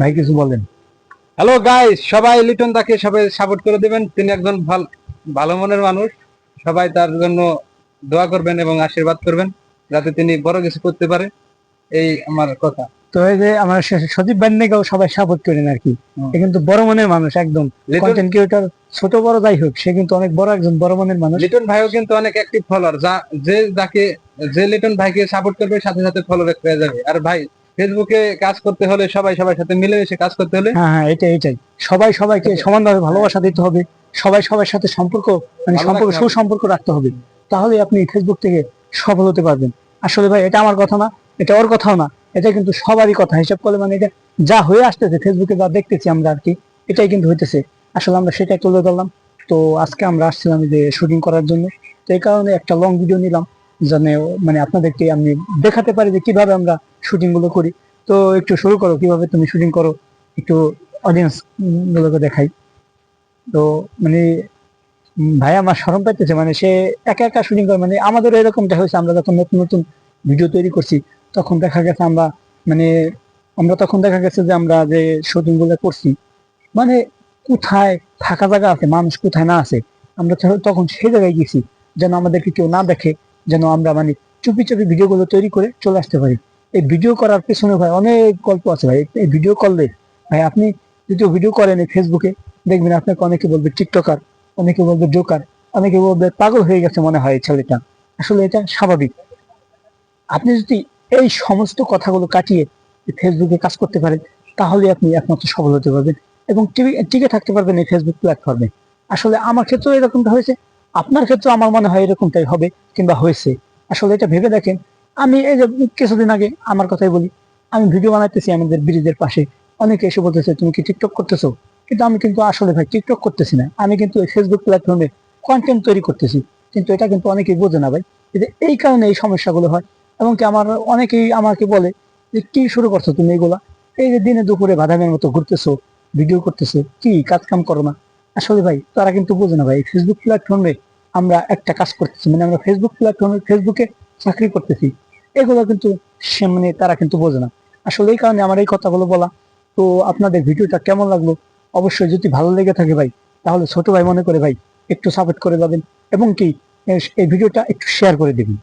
ভাই কিছু বলেন। হ্যালো গাইস সবাই লিটন দাকে সবাই সাপোর্ট করে দিবেন। তিনি একজন ভাল- ভালো মনের মানুষ। সবাই তার জন্য দোয়া করবেন এবং আশীর্বাদ করবেন যাতে তিনি বড় কিছু করতে পারে। এই আমার কথা। তো এই যে আমার সজীব বান্নেকেও সবাই সাপোর্ট করেন আর কি। কিন্তু বড় মনের মানুষ একদম। কন্টেন্ট ক্রিয়েটর ছোট বড় যাই হোক সে কিন্তু অনেক বড় একজন বড় মনের মানুষ। লিটন ভাইও কিন্তু অনেক অ্যাক্টিভ ফলোয়ার যা যে যাকে যে লিটন ভাইকে সাপোর্ট করবে সাথে সাথে ফলো হয়ে যাবে। আর ভাই ফেসবুকে কাজ করতে হলে সবাই সবার সাথে মিলেমিশে কাজ করতে হলে হ্যাঁ হ্যাঁ এটাই এটাই। সবাই সবাইকে সমানভাবে ভালোবাসা দিতে হবে। সবাই সবার সাথে সম্পর্ক মানে সম্পর্ক সুসম্পর্ক রাখতে হবে। তাহলে আপনি ফেসবুক থেকে সফল হতে পারবেন। আসলে ভাই এটা আমার কথা না এটা ওর কথাও না এটা কিন্তু সবারই কথা। হিসাব করলে মানে এটা যা হয়ে আসতেছে ফেসবুকে যা দেখতেছি আমরা আর কি এটাই কিন্তু হইতেছে। আসলে আমরা সেটাই তুলে ধরলাম। তো আজকে আমরা আসছিলাম যে শুটিং করার জন্য। তো এই কারণে একটা লং ভিডিও নিলাম যেন মানে আপনাদেরকে আমি দেখাতে পারি যে কীভাবে আমরা শুটিংগুলো করি। তো একটু শুরু করো, কীভাবে তুমি শুটিং করো? একটু অডিয়েন্স গুলোকে দেখাই। তো মানে ভাই আমার সরম পাইতেছে মানে সে একা একা শুটিং করে মানে আমাদের এরকমটা হয়েছে, আমরা যখন নতুন নতুন ভিডিও তৈরি করছি, তখন দেখা গেছে আমরা মানে আমরা তখন দেখা গেছে যে আমরা যে শুটিংগুলো করছি মানে কোথায় ফাঁকা জায়গা আছে, মানুষ কোথায় না আছে, আমরা তখন সেই জায়গায় গেছি, যেন আমাদেরকে কেউ না দেখে, যেন আমরা মানে চুপি চুপি ভিডিও গুলো তৈরি করে চলে আসতে পারি। এই ভিডিও করার পেছনে ভাই অনেক গল্প আছে ভাই। এই ভিডিও করলে ভাই আপনি যদি ভিডিও করেন এই ফেসবুকে দেখবেন আপনাকে অনেকে বলবে টিকটকার অনেকে বলবে জোকার অনেকে বলবে পাগল হয়ে গেছে মনে হয় ছেলেটা। আসলে এটা স্বাভাবিক। আপনি যদি এই সমস্ত কথাগুলো কাটিয়ে ফেসবুকে কাজ করতে পারেন, তাহলে আপনি একমাত্র সফল হতে পারবেন এবং টিকে থাকতে পারবেন এই ফেসবুক প্ল্যাটফর্মে আসলে আমার ক্ষেত্রেও এরকমটা হয়েছে, আপনার ক্ষেত্রে আমার মনে হয় এরকমটাই হবে কিংবা হয়েছে। আসলে এটা ভেবে দেখেন আমি এই যে কিছুদিন আগে আমার কথাই বলি, আমি ভিডিও বানাইতেছি আমাদের ব্রিজের পাশে। অনেকে এসে বলতেছে, তুমি কি টিকটক করতেছো? কিন্তু আমি কিন্তু আসলে ভাই টিকটক করতেছি না। আমি কিন্তু ফেসবুক প্ল্যাটফর্মে কন্টেন্ট তৈরি করতেছি। কিন্তু এটা কিন্তু অনেকেই বোঝে না ভাই, যে এই কারণে এই সমস্যাগুলো হয়। এবং কি আমার, অনেকেই আমাকে বলে যে, কি শুরু করছ তুমি এগুলা? এই যে দিনে দুপুরে বাদামের মতো ঘুরতেছো ভিডিও করতেছো, কি কাজ কাম করো না? আসলে ভাই, তারা কিন্তু বোঝে না ভাই ফেসবুক প্ল্যাটফর্মে আমরা একটা কাজ করতেছি। মানে আমরা ফেসবুক প্ল্যাটফর্মে ফেসবুকে চাকরি করতেছি, এগুলো কিন্তু সে মানে তারা কিন্তু বোঝে না। আসলে এই কারণে আমার এই কথাগুলো বলা। তো আপনাদের ভিডিওটা কেমন লাগল? অবশ্যই যদি ভালো লেগে থাকে ভাই, তাহলে ছোট ভাই মনে করে ভাই, একটু সাপোর্ট করে যাবেন এবং কি এই ভিডিওটা একটু শেয়ার করে দিবেন।